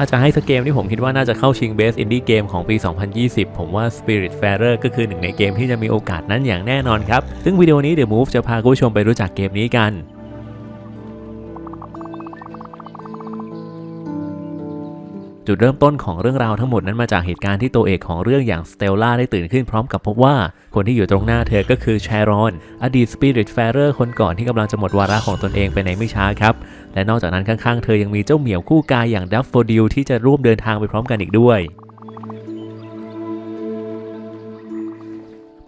ถ้าจะให้สกเกมที่ผมคิดว่าน่าจะเข้าชิง Best Indie Game ของปี 2020 ผมว่า Spiritfarer ก็คือหนึ่งในเกมที่จะมีโอกาสนั้นอย่างแน่นอนครับ ซึ่งวิดีโอนี้ The Move จะพาคุณผู้ชมไปรู้จักเกมนี้กัน จุดเริ่มต้นของเรื่องราวทั้งหมดนั้นมาจากเหตุการณ์ที่ตัวเอกของเรื่องอย่างสเตลล่าได้ตื่นขึ้นพร้อมกับพบว่า คนที่อยู่ตรงหน้าเธอก็คือแชรอน อดีตสปิริตแฟเรอร์คนก่อนที่กำลังจะหมดวาระของตนเองไปในไม่ช้าครับ และนอกจากนั้นข้างๆ เธอยังมีเจ้าเหมียวคู่กายอย่างดัฟโฟดิลที่จะร่วมเดินทางไปพร้อมกันอีกด้วย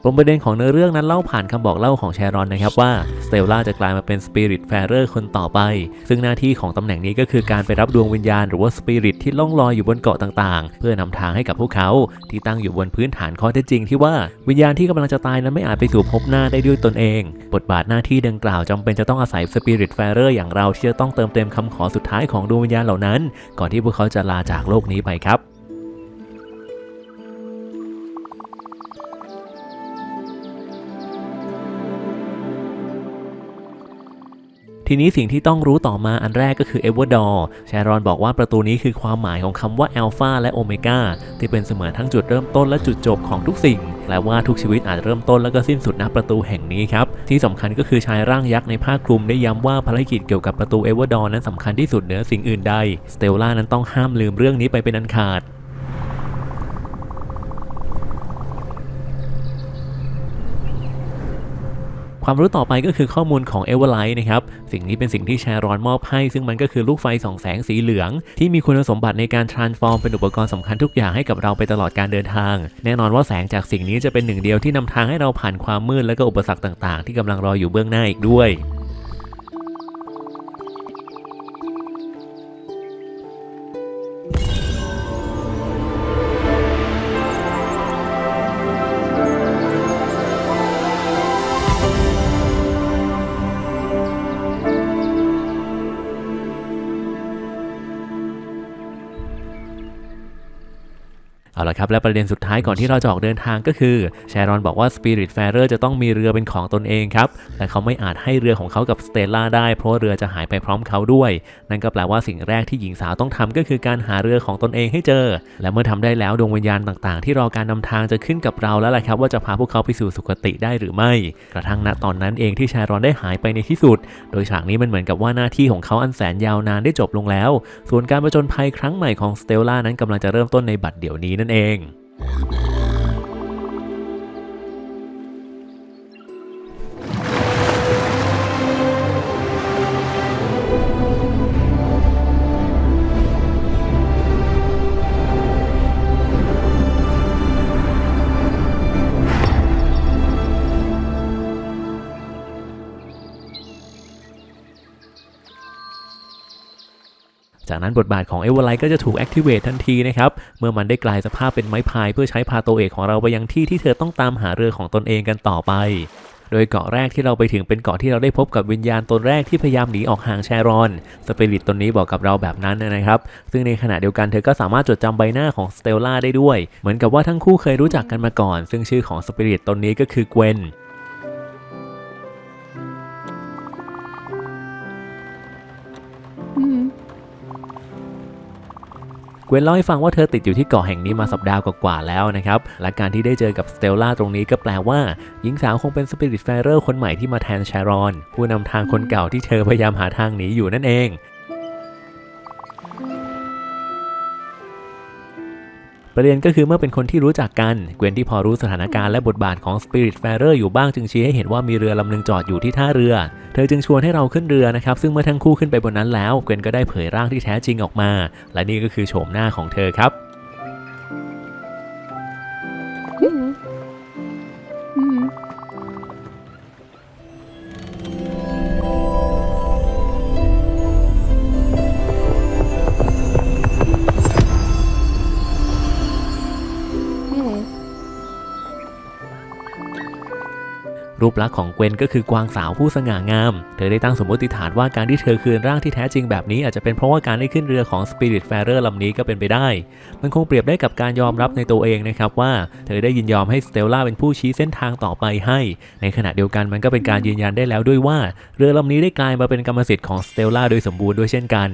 ปมประเด็นของเนื้อเรื่องนั้นเล่าผ่านคำบอกเล่าของแชรอนนะครับว่าสเตลล่าจะกลายมาเป็นสปิริตแฟเรอร์คนต่อไป ซึ่งหน้าที่ของตำแหน่งนี้ก็คือการไปรับดวงวิญญาณหรือว่าสปิริตที่ล่องลอยอยู่บนเกาะต่างๆ เพื่อนำทางให้กับพวกเขาที่ตั้งอยู่บนพื้นฐานข้อเท็จจริงที่ว่าวิญญาณที่กำลังจะตายนั้นไม่อาจไปสู่ภพหน้าได้ด้วยตนเอง บทบาทหน้าที่ดังกล่าวจำเป็นจะต้องอาศัยสปิริตแฟเรอร์อย่างเราที่จะต้องเติมเต็มคำขอสุดท้ายของดวงวิญญาณเหล่านั้น ก่อนที่พวกเขาจะลาจากโลกนี้ไปครับ ทีนี้สิ่งที่ต้องรู้ต่อมาอันแรกก็คือเอเวอร์ดอร์แชรอนบอกว่าประตูนี้คือความหมายของคำว่าอัลฟาและโอเมก้าที่เป็นเสมือนทั้งจุดเริ่มต้นและจุดจบของทุกสิ่งและว่าทุกชีวิตอาจเริ่มต้นแล้วก็สิ้นสุดณประตูแห่งนี้ครับ ที่สำคัญก็คือชายร่างยักษ์ในผ้าคลุมได้ย้ำว่าภารกิจเกี่ยวกับประตูเอเวอร์ดอร์นั้นสำคัญที่สุดเหนือสิ่งอื่นใด สเตลล่านั้นต้องห้ามลืมเรื่องนี้ไปเป็นอันขาด ความรู้ต่อไปก็คือข้อมูลของเอเวอร์ไลท์นะครับสิ่งนี้เป็นสิ่งที่แชรอนมอบให้ ซึ่งมันก็คือลูกไฟส่องแสงสีเหลือง ที่มีคุณสมบัติในการ transform เป็นอุปกรณ์สำคัญทุกอย่างให้กับเราไปตลอดการเดินทาง แน่นอนว่าแสงจากสิ่งนี้จะเป็นหนึ่งเดียวที่นำทางให้เราผ่านความมืดและก็อุปสรรคต่าง ๆ ที่กำลังรออยู่เบื้องหน้าอีกด้วย เอาละครับ และประเด็นสุดท้ายก่อนที่เราจะออกเดินทางก็คือแชรอนบอกว่า Spirit f a r e r จะต้องมีเรือเป็นของตนเองครับ แต่เขาไม่อาจให้เรือของเขากับสเตลล่าได้ เพราะว่าเรือจะหายไปพร้อมเขาด้วย นั่นก็แปลว่าสิ่งแรกที่หญิงสาวต้องทำก็คือการหาเรือของตนเองให้เจอ และเมื่อทำได้แล้วดวงวิญญาณต่างๆ ที่รอการนำทางจะขึ้นกับเราแล้วแหละครับ ว่าจะพาพวกเขาไปสู่สุคติได้หรือไม่ กระทั่งณตอนนั้นเองที่แชรอนได้หายไปในที่สุด โดยฉากนี้มันเหมือนกับว่าหน้าที่ของเขาอันแสนยาวนานได้จบลงแล้ว ส่วนการประจนภัยครั้งใหม่ของสเตลล่านั้นกำลังจะเริ่มต้นในบัดเดี๋ยวนี้นั่นเองจา นั้นบทบาทของเอเวอร์ไลท์ก็จะถูก activate ทันทีนะครับ เมื่อมันได้กลายสภาพเป็นไม้พาย เพื่อใช้พาตัวเอกของเราไปยังที่ที่เธอต้องตามหาเรือของตนเองกันต่อไป โดยเกาะแรกที่เราไปถึงเป็นเกาะที่เราได้พบกับวิญญาณตนแรกที่พยายามหนีออกห่างแชรอนสปิริตตนนี้บอกกับเราแบบนั้นนะครับ ซึ่งในขณะเดียวกันเธอก็สามารถจดจำใบหน้าของสเตลล่าได้ด้วย เหมือนกับว่าทั้งคู่เคยรู้จักกันมาก่อน ซึ่งชื่อของสปิริตตนนี้ก็คือเกวน กวนเล่าให้ฟังว่าเธอติดอยู่ที่เกาะแห่งนี้มาสัปดาห์กว่าๆแล้วนะครับ และการที่ได้เจอกับสเตลล่าตรงนี้ก็แปลว่า หญิงสาวคงเป็นสปิริตแฟเรอร์คนใหม่ที่มาแทนชารอน ผู้นำทางคนเก่าที่เธอพยายามหาทางหนีอยู่นั่นเองประเด็นก็คือเมื่อเป็นคนที่รู้จักกันเกวนที่พอรู้สถานการณ์และบทบาทของ Spirit f a r e r อยู่บ้างจึงชี้ให้เห็นว่ามีเรือลำหนึงจอดอยู่ที่ท่าเรือ เธอจึงชวนให้เราขึ้นเรือนะครับ ซึ่งเมื่อทั้งคู่ขึ้นไปบนนั้นแล้ว เกวนก็ได้เผยร่างที่แท้จริงออกมา และนี่ก็คือโฉมหน้าของเธอครับ ปลักษณ์ของเกวนก็คือกวางสาวผู้สง่างาม เธอได้ตั้งสมมติฐานว่าการที่เธอคืนร่างที่แท้จริงแบบนี้อาจจะเป็นเพราะว่าการได้ขึ้นเรือของ Spirit f a r e r ลำนี้ก็เป็นไปได้ มันคงเปรียบได้กับการยอมรับในตัวเองนะครับว่าเธอได้ยินยอมให้สเตลล่าเป็นผู้ชี้เส้นทางต่อไปให้ ในขณะเดียวกันมันก็เป็นการยืนยันได้แล้วด้วยว่า เรือลำนี้ได้กลายมาเป็นกรรมสิทธิ์ของสเตลล่าโดยสมบูรณ์ด้วยเช่นกัน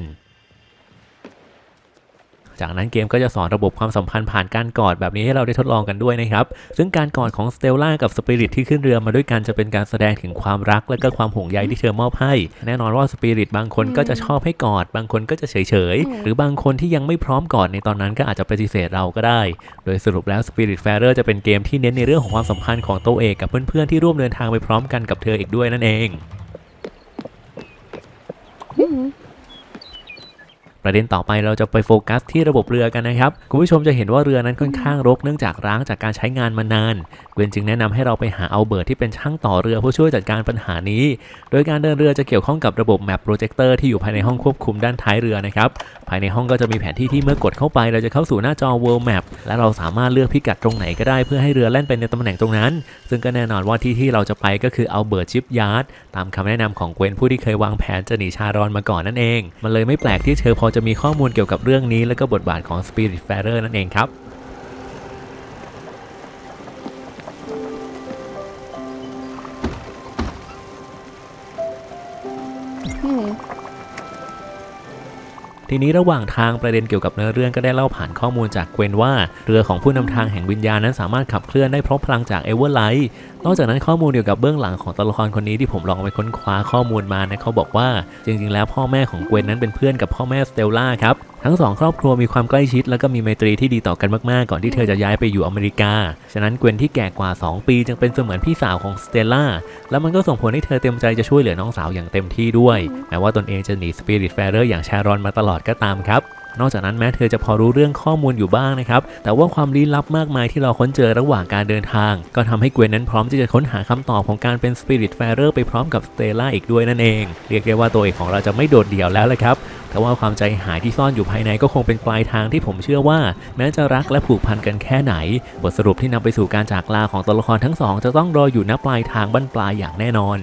จากนั้นเกมก็จะสอนระบบความสัมพันธ์ผ่านการกอดแบบนี้ให้เราได้ทดลองกันด้วยนะครับ ซึ่งการกอดของสเตลล่ากับสปิริตที่ขึ้นเรือมาด้วยกันจะเป็นการแสดงถึงความรัก และก็ความห่วงใยที่เธอมอบให้ แน่นอนว่าสปิริตบางคนก็จะชอบให้กอด บางคนก็จะเฉยๆ หรือบางคนที่ยังไม่พร้อมกอดในตอนนั้นก็อาจจะปฏิเสธเราก็ได้ โดยสรุปแล้ว Spirit f a i r e r จะเป็นเกมที่เน้นในเรื่องของความสัมพันธ์ของตัวเอกกับเพื่อนๆที่ร่วมเดินทางไปพร้อมกันกับเธออีกด้วยนั่นเอง ประเด็นต่อไปเราจะไปโฟกัสที่ระบบเรือกันนะครับ คุณผู้ชมจะเห็นว่าเรือนั้นค่อนข้างรกเนื่องจากร้างจากการใช้งานมานานเกวนจึงแนะนำให้เราไปหาเอาเบิร์ตที่เป็นช่างต่อเรือเพื่อช่วยจัดการปัญหานี้ โดยการเดินเรือจะเกี่ยวข้องกับระบบแมปโปรเจคเตอร์ที่อยู่ภายในห้องควบคุมด้านท้ายเรือนะครับ ภายในห้องก็จะมีแผนที่ที่เมื่อกดเข้าไปเราจะเข้าสู่หน้าจอ World Map และเราสามารถเลือกพิกัดตรงไหนก็ได้เพื่อให้เรือแล่นไปในตำแหน่งตรงนั้น ซึ่งก็แน่นอนว่าที่ที่เราจะไปก็คือเอาเบิร์ตชิปยาร์ดตามคำแนะนำของเกวนผู้ที่เคยวางแผนจะหนีชารอนมาก่อนนั่นเอง มันเลยไม่แปลกที่เธอพอจะมีข้อมูลเกี่ยวกับเรื่องนี้และก็บทบาทของ Spirit f a r e r นั่นเองครับ ทีนี้ระหว่างทางประเด็นเกี่ยวกับเนื้อเรื่องก็ได้เล่าผ่านข้อมูลจากเกวนว่า เรือของผู้นำทางแห่งวิญญาณนั้นสามารถขับเคลื่อนได้เพราะพลังจากเอเวอร์ไลท์นอกจากนั้นข้อมูลเกี่ยวกับเบื้องหลังของตัวละครคนนี้ที่ผมลองไปค้นคว้าข้อมูลมานะเขาบอกว่า จริงๆ แล้วพ่อแม่ของเกวนนั้นเป็นเพื่อนกับพ่อแม่สเตลล่าครับทั้งสองครอบครัวมีความใกล้ชิด แล้วก็มีไมตรีที่ดีต่อกันมากๆ ก่อนที่เธอจะย้ายไปอยู่อเมริกา ฉะนั้นเกวนที่แก่กว่า 2 ปีจึงเป็นเสมือนพี่สาวของสเตลล่า แล้วมันก็ส่งผลให้เธอเต็มใจจะช่วยเหลือน้องสาวอย่างเต็มที่ด้วย แม้ว่าตนเองจะหนีสปิริตแฟร์เรอร์อย่างชารอนมาตลอดก็ตามครับ นอกจากนั้นแม้เธอจะพอรู้เรื่องข้อมูลอยู่บ้างนะครับ แต่ว่าความลี้ลับมากมายที่เราค้นเจอระหว่างการเดินทาง ก็ทำให้เกวนนั้นพร้อมที่จะค้นหาคำตอบของการเป็นสปิริตแฟร์เรอร์ไปพร้อมกับสเตล่าอีกด้วยนั่นเอง เรียกได้ว่าตัวเอกของเราจะไม่โดดเดี่ยวแล้วลยครับแต่ว่าความใจหายที่ซ่อนอยู่ภายในก็คงเป็นปลายทางที่ผมเชื่อว่า แม้จะรักและผูกพันกันแค่ไหน บทสรุปที่นำไปสู่การจากลาของตัวละครทั้งสองจะต้องรออยู่ณปลายทางบั้นปลายอย่างแน่นอน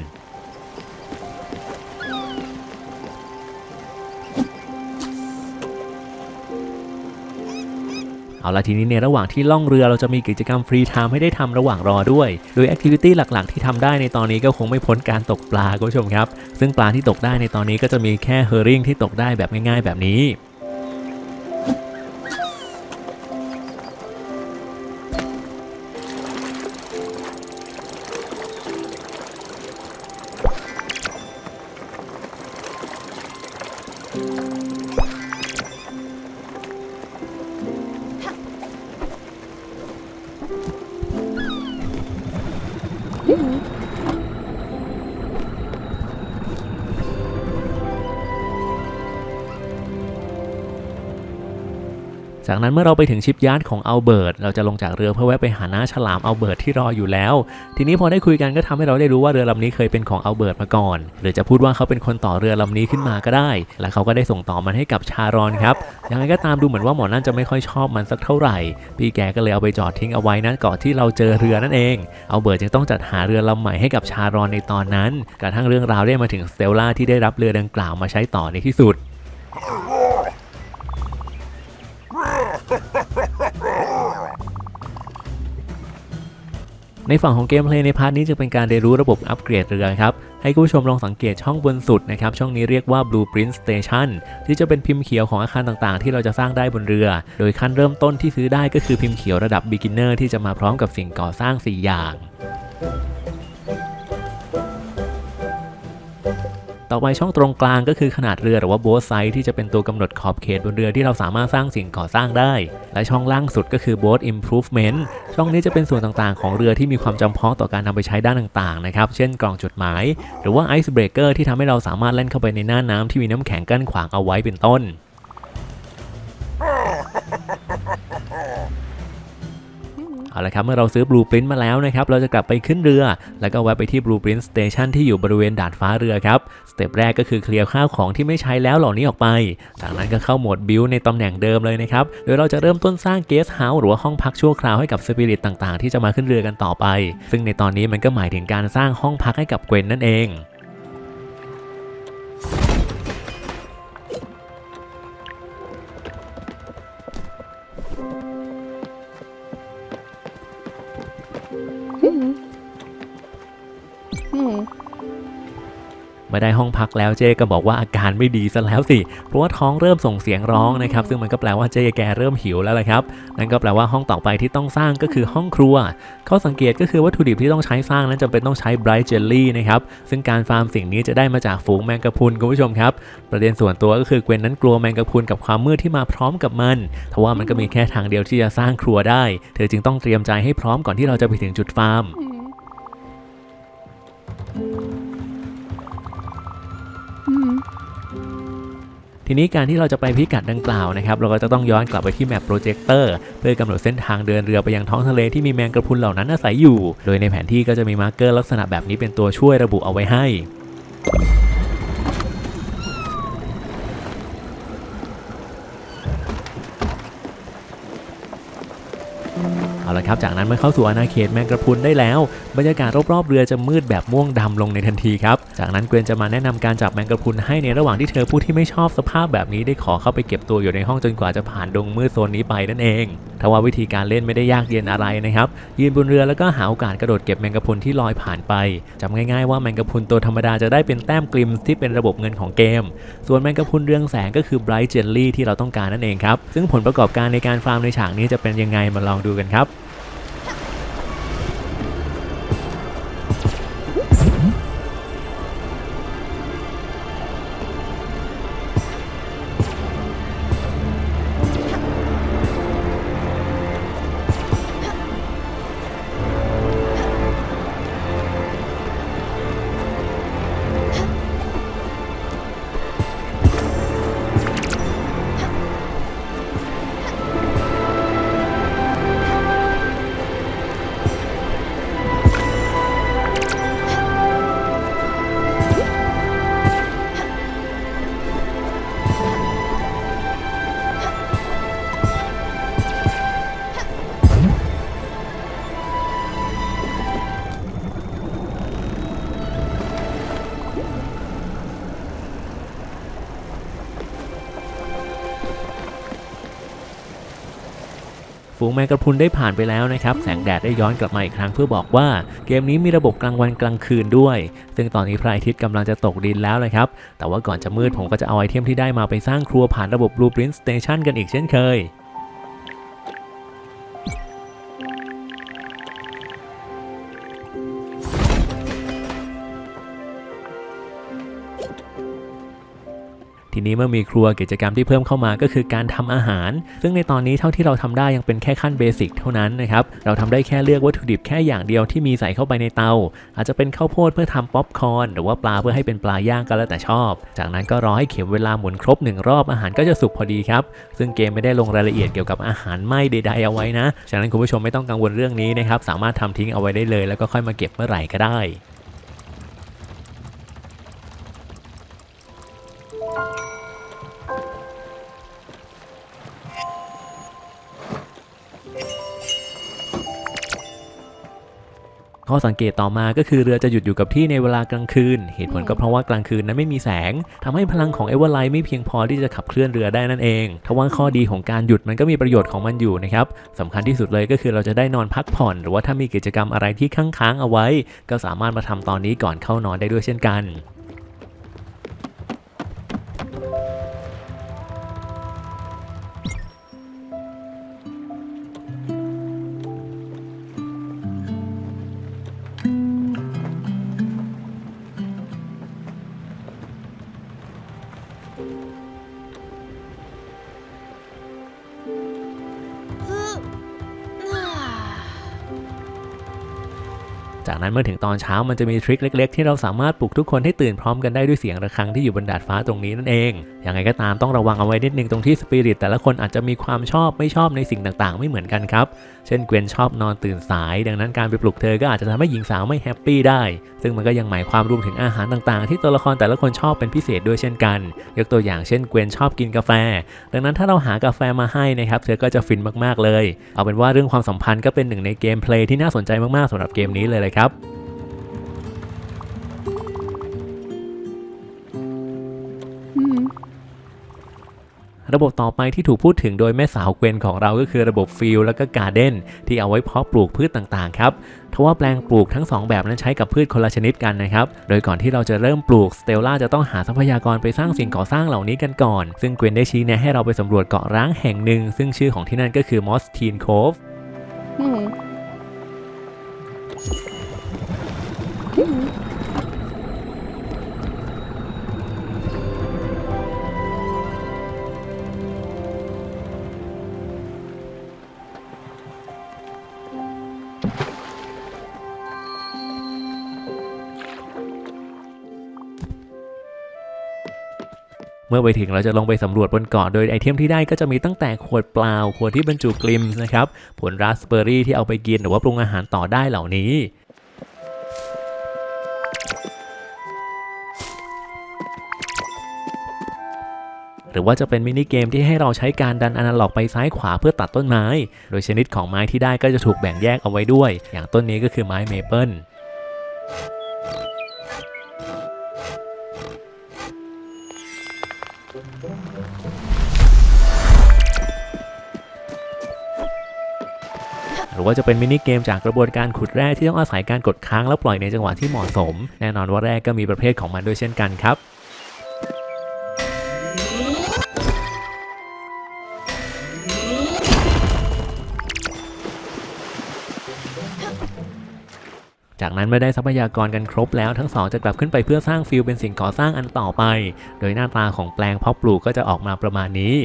เอาละทีนี้ในระหว่างที่ล่องเรือเราจะมีกิจกรรมฟรีไทม์ให้ได้ทำระหว่างรอด้วย โดยแอคทิวิตี้หลักๆ ที่ทำได้ในตอนนี้ก็คงไม่พ้นการตกปลาคุณผู้ชมครับ ซึ่งปลาที่ตกได้ในตอนนี้ก็จะมีแค่เฮอริ่งที่ตกได้แบบง่ายๆ แบบนี้ จากนั้นเมื่อเราไปถึงชิปยาร์ดของอัลเบิร์ตเราจะลงจากเรือเพื่อแวะไปหาน้าฉลามอัลเบิร์ตที่รออยู่แล้ว ทีนี้พอได้คุยกันก็ทำให้เราได้รู้ว่าเรือลำนี้เคยเป็นของอัลเบิร์ตมาก่อน หรือจะพูดว่าเขาเป็นคนต่อเรือลำนี้ขึ้นมาก็ได้ และเขาก็ได้ส่งต่อมันให้กับชารอนครับยังไงก็ตามดูเหมือนว่าหมอนั่นจะไม่ค่อยชอบมันสักเท่าไหร่ พี่แกก็เลยเอาไปจอดทิ้งเอาไว้นะก่อนที่เราเจอเรือนั่นเองอัลเบิร์ตจึงต้องจัดหาเรือลำใหม่ให้กับชารอนในตอนนั้นกระทั่งเรื่องราวได้มาถึงสเตลล่าที่ได้รับเรือดังกล่าวมาใช้ต่อในที่สุด ในฝั่งของเกมเพลย์ในพาร์ทนี้จะเป็นการเรียนรู้ระบบอัปเกรดเรือครับ ให้คุณผู้ชมลองสังเกตช่องบนสุดนะครับ ช่องนี้เรียกว่า Blueprint Station ที่จะเป็นพิมพ์เขียวของอาคารต่างๆ ที่เราจะสร้างได้บนเรือ โดยขั้นเริ่มต้นที่ซื้อได้ก็คือพิมพ์เขียวระดับ Beginner ที่จะมาพร้อมกับสิ่งก่อสร้าง 4 อย่าง ต่อไปช่องตรงกลางก็คือขนาดเรือหรือว่าโบ๊ทไซส์ที่จะเป็นตัวกำหนดขอบเขตบนเรือที่เราสามารถสร้างสิ่งก่อสร้างได้ และช่องล่างสุดก็คือโบ๊ท improvement ช่องนี้จะเป็นส่วนต่างๆ ของเรือที่มีความจำเพาะต่อการนำไปใช้ด้านต่างๆนะครับเช่นกล่องจดหมาย หรือว่าไอซ์เบรกเกอร์ที่ทำให้เราสามารถเล่นเข้าไปในหน้าน้ำที่มีน้ำแข็งกั้นขวางเอาไว้เป็นต้น เอาละครับเมื่อเราซื้อบลูปรินต์มาแล้วนะครับเราจะกลับไปขึ้นเรือ แล้วก็แวะไปที่บลูปรินต์สเตชันที่อยู่บริเวณดาดฟ้าเรือครับสเต็ปแรกก็คือเคลียร์ข้าวของที่ไม่ใช้แล้วเหล่านี้ออกไป จากนั้นก็เข้าโหมดบิลในตำแหน่งเดิมเลยนะครับโดยเราจะเริ่มต้นสร้างเกสเฮาส์หรือว่าห้องพักชั่วคราวให้กับสปิริตต่างๆ ที่จะมาขึ้นเรือกันต่อไป ซึ่งในตอนนี้มันก็หมายถึงการสร้างห้องพักให้กับเกวนนั่นเอง บ ไปได้ห้องพักแล้วเจ๊ก็บอกว่าอาการไม่ดีซะแล้วสิ เพราะว่าท้องเริ่มส่งเสียงร้องนะครับ ซึ่งมันก็แปลว่าเจ๊แกเริ่มหิวแล้วละครับ นั่นก็แปลว่าห้องต่อไปที่ต้องสร้างก็คือห้องครัว ข้อสังเกตก็คือวัตถุดิบที่ต้องใช้สร้างนั้นจำเป็นต้องใช้ไบรท์เจลลี่นะครับ ซึ่งการฟาร์มสิ่งนี้จะได้มาจากฝูงแมงกะพรุนคุณผู้ชมครับ ประเด็นส่วนตัวก็คือเกวนนั้นกลัวแมงกะพรุนกับความมืดที่มาพร้อมกับมันทว่ามันก็มีแค่ทางเดียวที่จะสร้างครัวได้ เธอจึงต้องเตรียมใจให้พร้อมก่อนที่เราจะไปถึงจุดฟาร์มอืม ทีนี้การที่เราจะไปพิกัดดังกล่าวนะครับเราก็จะต้องย้อนกลับไปที่แมปโปรเจคเตอร์เพื่อกำหนดเส้นทางเดินเรือไปยังท้องทะเลที่มีแมงกระพุนเหล่านั้นอาศัยอยู่ โดยในแผนที่ก็จะมีมาร์กเกอร์ลักษณะแบบนี้เป็นตัวช่วยระบุเอาไว้ให้ เอา ละครับ จากนั้นเมื่อเข้าสู่อาณาเขตแมงกระพุนได้แล้ว บรรยากาศรอบๆเรือจะมืดแบบม่วงดำลงในทันทีครับ จากนั้นเกวนจะมาแนะนำการจับแมงกระพุนให้ในระหว่างที่เธอผู้ที่ไม่ชอบสภาพแบบนี้ได้ขอเข้าไปเก็บตัวอยู่ในห้องจนกว่าจะผ่านดงมืดโซนนี้ไปนั่นเองทว่าวิธีการเล่นไม่ได้ยากเย็นอะไรนะครับ ยืนบนเรือแล้วก็หาโอกาสกระโดดเก็บแมงกะพรุนที่ลอยผ่านไปจำง่ายๆว่าแมงกะพรุนตัวธรรมดาจะได้เป็นแต้มกลิมที่เป็นระบบเงินของเกม ส่วนแมงกะพรุนเรืองแสงก็คือไบรท์เจลลี่ที่เราต้องการนั่นเองครับ ซึ่งผลประกอบการในการฟาร์มในฉากนี้จะเป็นยังไงมาลองดูกันครับ ฝูงแมงกะพรุนได้ผ่านไปแล้วนะครับแสงแดดได้ย้อนกลับมาอีกครั้งเพื่อบอกว่าเกมนี้มีระบบกลางวันกลางคืนด้วย ซึ่งตอนนี้พระอาทิตย์กำลังจะตกดินแล้วเลยครับแต่ว่าก่อนจะมืดผมก็จะเอาไอเทมที่ได้มาไปสร้างครัวผ่านระบบ Blueprint Station กันอีกเช่นเคย นี้เมื่อมีครัวกิจกรรมที่เพิ่มเข้ามาก็คือการทำอาหาร ซึ่งในตอนนี้เท่าที่เราทำได้ยังเป็นแค่ขั้นเบสิกเท่านั้นนะครับ เราทำได้แค่เลือกวัตถุดิบแค่อย่างเดียวที่มีใส่เข้าไปในเตา อาจจะเป็นข้าวโพดเพื่อทำป๊อปคอร์นหรือว่าปลาเพื่อให้เป็นปลาย่างก็แล้วแต่ชอบ จากนั้นก็รอให้เข็มเวลาหมุนครบหนึ่งรอบอาหารก็จะสุกพอดีครับ ซึ่งเกมไม่ได้ลงรายละเอียดเกี่ยวกับอาหารไหม้ใดๆเอาไว้นะ ฉะนั้นคุณผู้ชมไม่ต้องกังวลเรื่องนี้นะครับ สามารถทำทิ้งเอาไว้ได้เลย แล้วก็ค่อยมาเก็บเมื่อไหร่ก็ได้ ข้อสังเกตต่อมาก็คือเรือจะหยุดอยู่กับที่ในเวลากลางคืน เหตุผลก็เพราะว่ากลางคืนนั้นไม่มีแสงทำให้พลังของเอเวอร์ไลท์ไม่เพียงพอที่จะขับเคลื่อนเรือได้นั่นเองทว่าข้อดีของการหยุดมันก็มีประโยชน์ของมันอยู่นะครับสำคัญที่สุดเลยก็คือเราจะได้นอนพักผ่อน หรือว่าถ้ามีกิจกรรมอะไรที่ค้างๆเอาไว้ ก็สามารถมาทำตอนนี้ก่อนเข้านอนได้ด้วยเช่นกัน เมื่อถึงตอนเช้ามันจะมีทริคเล็ก ๆ ที่เราสามารถปลุกทุกคนให้ตื่นพร้อมกันได้ด้วยเสียงระฆังที่อยู่บนดาดฟ้าตรงนี้นั่นเองยังไงก็ตามต้องระวังเอาไว้นิดนึงตรงที่สปิริตแต่ละคนอาจจะมีความชอบไม่ชอบในสิ่งต่างๆ ไม่เหมือนกันครับ เช่นเกวนชอบนอนตื่นสาย ดังนั้นการไปปลุกเธอก็อาจจะทำให้หญิงสาวไม่แฮปปี้ได้ ซึ่งมันก็ยังหมายความรวมถึงอาหารต่างๆ ที่ตัวละครแต่ละคนชอบเป็นพิเศษด้วยเช่นกัน ยกตัวอย่างเช่นเกวนชอบกินกาแฟ ดังนั้นถ้าเราหากาแฟมาให้นะครับเธอก็จะฟินมากๆเลย เอาเป็นว่าเรื่องความสัมพันธ์ก็เป็นหนึ่งในเกมเพลย์ที่น่าสนใจมากๆสำหรับเกมนี้เลยเลยครับ ระบบต่อไปที่ถูกพูดถึงโดยแม่สาวเกวนของเราก็คือระบบฟิลแล้วก็การ์เด้นที่เอาไว้เพาะปลูกพืชต่างๆครับทว่าแปลงปลูกทั้ง 2 แบบนั้นใช้กับพืชคนละชนิดกันนะครับ โดยก่อนที่เราจะเริ่มปลูกสเตลล่าจะต้องหาทรัพยากรไปสร้างสิ่งก่อสร้างเหล่านี้กันก่อน ซึ่งเกวนได้ชี้แนะให้เราไปสำรวจเกาะร้างแห่งหนึ่ง ซึ่งชื่อของที่นั่นก็คือมอสทีนโคฟอืม มื่อไปถึงเราจะลงไปสำรวจบนเกาะโดยไอเทมที่ได้ก็จะมีตั้งแต่ขวดเปล่า ขวดที่บรรจุกลิมนะครับผลราสเบอร์รี่ที่เอาไปกินหรือว่าปรุงอาหารต่อได้เหล่านี้หรือว่าจะเป็นมินิเกมที่ให้เราใช้การดันอนาล็อกไปซ้ายขวาเพื่อตัดต้นไม้ โดยชนิดของไม้ที่ได้ก็จะถูกแบ่งแยกเอาไว้ด้วย อย่างต้นนี้ก็คือไม้เมเปิล หรือว่าจะเป็นมินิเกมจากกระบวนการขุดแร่ที่ต้องอาศัยการกดค้างแล้วปล่อยในจังหวะที่เหมาะสม แน่นอนว่าแร่ก็มีประเภทของมันด้วยเช่นกันครับจากนั้นเมื่อได้ทรัพยากรกันครบแล้วทั้งสองจะกลับขึ้นไปเพื่อสร้างฟิลเป็นสิ่งก่อสร้างอันต่อไป โดยหน้าตาของแปลงเพาะปลูกก็จะออกมาประมาณนี้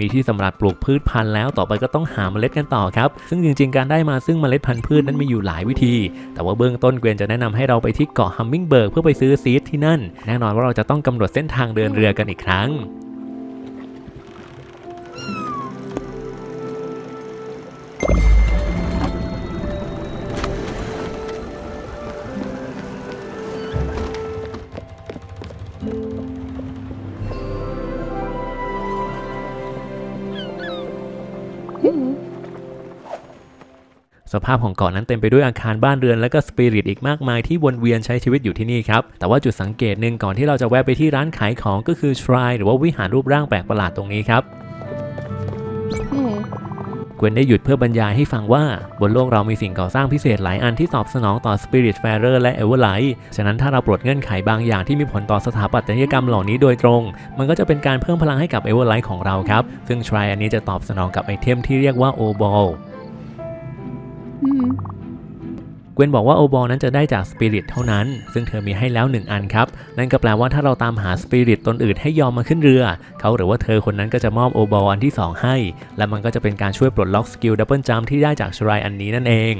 มีที่สำหรับปลูกพืชพันธุ์แล้วต่อไปก็ต้องหาเมล็ดกันต่อครับ ซึ่งจริง ๆ การได้มาซึ่งเมล็ดพันธุ์พืชนั้นมีอยู่หลายวิธี แต่ว่าเบื้องต้นเกวียนจะแนะนำให้เราไปที่เกาะฮัมมิงเบิร์กเพื่อไปซื้อซีดที่นั่น แน่นอนว่าเราจะต้องกำหนดเส้นทางเดินเรือกันอีกครั้ง สภาพของเกาะนั้นเต็มไปด้วยอาคารบ้านเรือนและก็สปิริตอีกมากมายที่วนเวียนใช้ชีวิตอยู่ที่นี่ครับ แต่ว่าจุดสังเกตหนึ่งก่อนที่เราจะแวะไปที่ร้านขายของก็คือช r ายหรือว่าวิหารรูปร่างแปลกประหลาดตรงนี้ครับอืมเกวนได้หยุดเพื่อบรรยายให้ฟังว่า บนโลกเรามีสิ่งก่อสร้างพิเศษหลายอันที่ตอบสนองต่อ Spirit f a r e r และ Everlight ฉะนั้นถ้าเราปลดเงื่อนไขบางอย่างที่มีผลต่อสถาปัตยกรรมเหล่านี้โดยตรง มันก็จะเป็นการเพิ่มพลังให้กับ Everlight ของเราครับ ซึ่ง Try อันนี้จะตอบสนองกับไอเทมที่เรียกว่า o b a l อืม เกวนบอกว่าโอบอลนั้นจะได้จากสปิริตเท่านั้น ซึ่งเธอมีให้แล้ว1อันครับ นั่นก็แปลว่าถ้าเราตามหาสปิริตตนอื่นให้ยอมมาขึ้นเรือ เขาหรือว่าเธอคนนั้นก็จะมอบโอบอลอันที่ 2 ให้ และมันก็จะเป็นการช่วยปลดล็อกสกิลดับเบิลจัมที่ได้จากชรายอันนี้นั่นเอง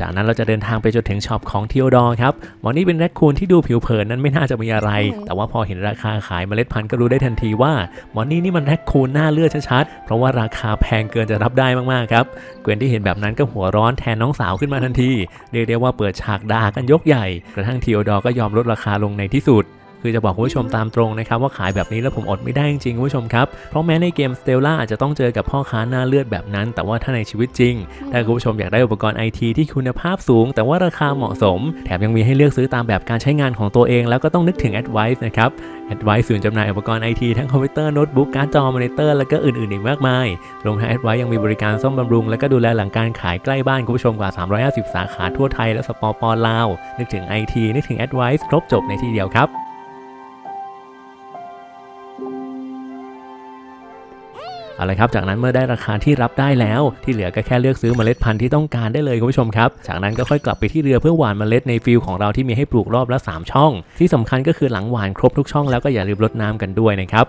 จากนั้นเราจะเดินทางไปจนถึงช็อปของทีโอดอครับหมอนี่เป็นแรคคูนที่ดูผิวเผินนั้นไม่น่าจะมีอะไรอืมแต่ว่าพอเห็นราคาขายเมล็ดพันธุ์ก็รู้ได้ทันทีว่าหมอนี่นี่มันแรคคูนหน้าเลือดชัดๆ เพราะว่าราคาแพงเกินจะรับได้มากๆครับ เกวนที่เห็นแบบนั้นก็หัวร้อนแทนน้องสาวขึ้นมาทันที เรียกได้ว่าเปิดฉากด่ากันยกใหญ่ กระทั่งทีโอดอก็ยอมลดราคาลงในที่สุด คือจะบอกคุณผู้ชมตามตรงนะครับว่าขายแบบนี้แล้วผมอดไม่ได้จริงๆคุณผู้ชมครับ เพราะแม้ในเกม Stella อาจจะต้องเจอกับพ่อค้าหน้าเลือดแบบนั้น แต่ว่าถ้าในชีวิตจริง ถ้าคุณผู้ชมอยากได้อุปกรณ์ไอทีที่คุณภาพสูง แต่ว่าราคาเหมาะสม แถมยังมีให้เลือกซื้อตามแบบการใช้งานของตัวเอง แล้วก็ต้องนึกถึง Advice นะครับ Advice ศูนย์จำหน่ายอุปกรณ์ไอทีทั้งคอมพิวเตอร์โน้ตบุ๊กการ์ดจอมอนิเตอร์แล้วก็อื่นๆอีกมากมายรวมทั้ง Advice ยังมีบริการซ่อมบำรุง และก็ดูแลหลังการขายใกล้บ้านคุณผู้ชมกว่า 350 สาขาทั่วไทยและสปปลาวนึกถึง IT นึกถึง Advice ครบจบในที่เดียวครับ เอาละครับจากนั้นเมื่อได้ราคาที่รับได้แล้ว ที่เหลือก็แค่เลือกซื้อเมล็ดพันธุ์ที่ต้องการได้เลยคุณผู้ชมครับ จากนั้นก็ค่อยกลับไปที่เรือเพื่อหว่านเมล็ดในฟิลของเราที่มีให้ปลูกรอบละ 3 ช่อง ที่สำคัญก็คือหลังหว่านครบทุกช่องแล้วก็อย่าลืมรดน้ำกันด้วยนะครับ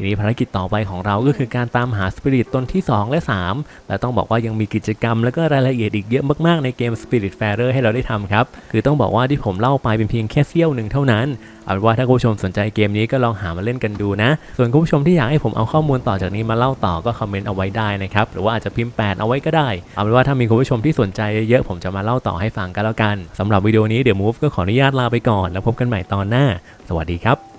ทีนี้ภารกิจต่อไปของเราก็คือการตามหาสปิริตตนที่ 2 และ 3 และต้องบอกว่ายังมีกิจกรรม และก็รายละเอียดอีกเยอะมากๆในเกม Spirit f a r e r ให้เราได้ทำครับ คือต้องบอกว่าที่ผมเล่าไปเป็นเพียงแค่เสี้ยวหนึ่งเท่านั้นเอาเป็นว่าถ้าคุณผู้ชมสนใจเกมนี้ก็ลองหามาเล่นกันดูนะ ส่วนคุณผู้ชมที่อยากให้ผมเอาข้อมูลต่อจากนี้มาเล่าต่อก็คอมเมนต์เอาไว้ได้นะครับ หรือว่าอาจจะพิมพ์ 8 เอาไว้ก็ได้ เอาเป็นว่าถ้ามีคุณผู้ชมที่สนใจเยอะๆผมจะมาเล่าต่อให้ฟังกันแล้วกันสำหรับวิดีโอนี้เดี๋ยว Move ก็ขออนุญาตลาไปก่อน แล้วพบกันใหม่ตอนหน้า สวัสดีครับ